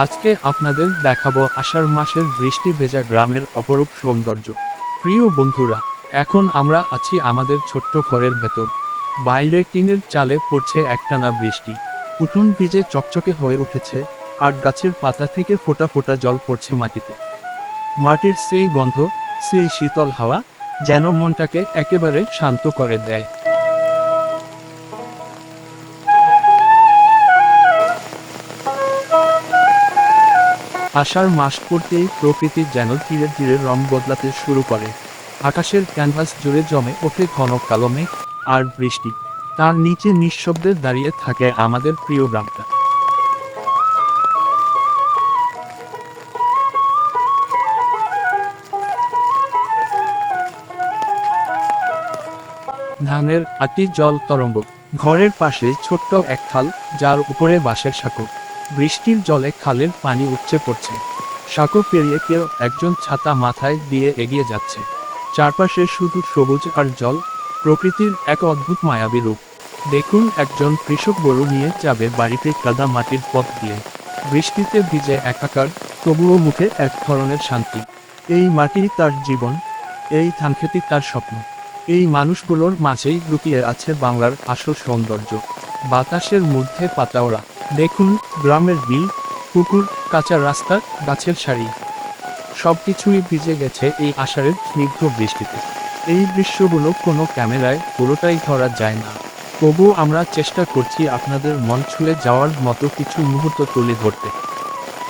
আজকে আপনাদের দেখাবো আষাঢ় মাসের বৃষ্টি ভেজা গ্রামের অপরূপ সৌন্দর্য। প্রিয় বন্ধুরা, এখন আমরা আছি আমাদের ছোট্ট ঘরের ভেতর। বাইরে টিনের চালে পড়ছে একটানা বৃষ্টি। উঠুন ভিজে চকচকে হয়ে উঠেছে আর গাছের পাতা থেকে ফোঁটা ফোঁটা জল পড়ছে মাটিতে। মাটির সেই গন্ধ, সেই শীতল হাওয়া যেন মনটাকে একেবারে শান্ত করে দেয়। আষাঢ় মাস পড়তেই প্রকৃতি যেন ধীরে ধীরে রং বদলাতে শুরু করে। আকাশের ক্যানভাস জুড়ে জমে ওঠে ঘন কালো মেঘ আর বৃষ্টি। তার নিচে নিঃশব্দে দাঁড়িয়ে থাকে আমাদের প্রিয় গ্রামটা। ধানের আটি জল তরঙ্গ। ঘরের পাশে ছোট্ট এক খাল যার উপরে বাঁশের সাঁকো। বৃষ্টির জলে খালের পানি উপচে পড়ছে। সাঁকো পেরিয়ে কেউ একজন ছাতা মাথায় দিয়ে এগিয়ে যাচ্ছে। চারপাশে শুধু সবুজ আর জল, প্রকৃতির এক অদ্ভুত মায়াবী রূপ। দেখুন একজন কৃষক গরু নিয়ে যাবে বাড়িতে কাদা মাটির পথ দিয়ে। বৃষ্টিতে ভিজে একাকার, তবুও মুখে এক ধরনের শান্তি। এই মাটি তার জীবন, এই ধানখেতি তার স্বপ্ন। এই মানুষগুলোর মাঝেই লুকিয়ে আছে বাংলার আসল সৌন্দর্য। বাতাসের মধ্যে পাতাওরা। দেখুন, গ্রামের বিল, পুকুর, কাঁচা রাস্তা, গাছের সারি। সবকিছুই ভিজে গেছে এই আষাঢ়ের স্নিগ্ধ বৃষ্টিতে। এই দৃশ্যগুলো কোনো ক্যামেরায় পুরোটাই ধরা যায় না। তবু আমরা চেষ্টা করছি আপনাদের মন ছুঁয়ে যাওয়ার মতো কিছু মুহূর্ত তুলে ধরতে।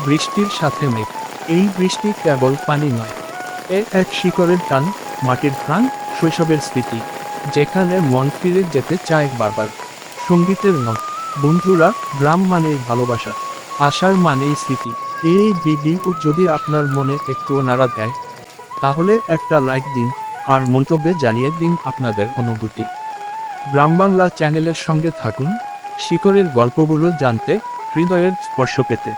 বৃষ্টির সাথে মেঘ। এই বৃষ্টি কেবল পানি নয়। এ এক শিকড়ের টান, মাটির প্রাণ শৈশবের স্মৃতি। যেখানে মন ফিরে যেতে চায় বারবার। সঙ্গীতের নয় বন্ধুরা, গ্রাম মানেই ভালোবাসা, আশার মানেই স্মৃতি। এই ভিডিও যদি আপনার মনে একটু নাড়া দেয়, তাহলে একটা লাইক দিন, আর মন্তব্যে জানিয়ে দিন আপনাদের অনুভূতি। গ্রাম বাংলা চ্যানেলের সঙ্গে থাকুন শিকরের গল্পগুলো জানতে, হৃদয়ের স্পর্শ পেতে।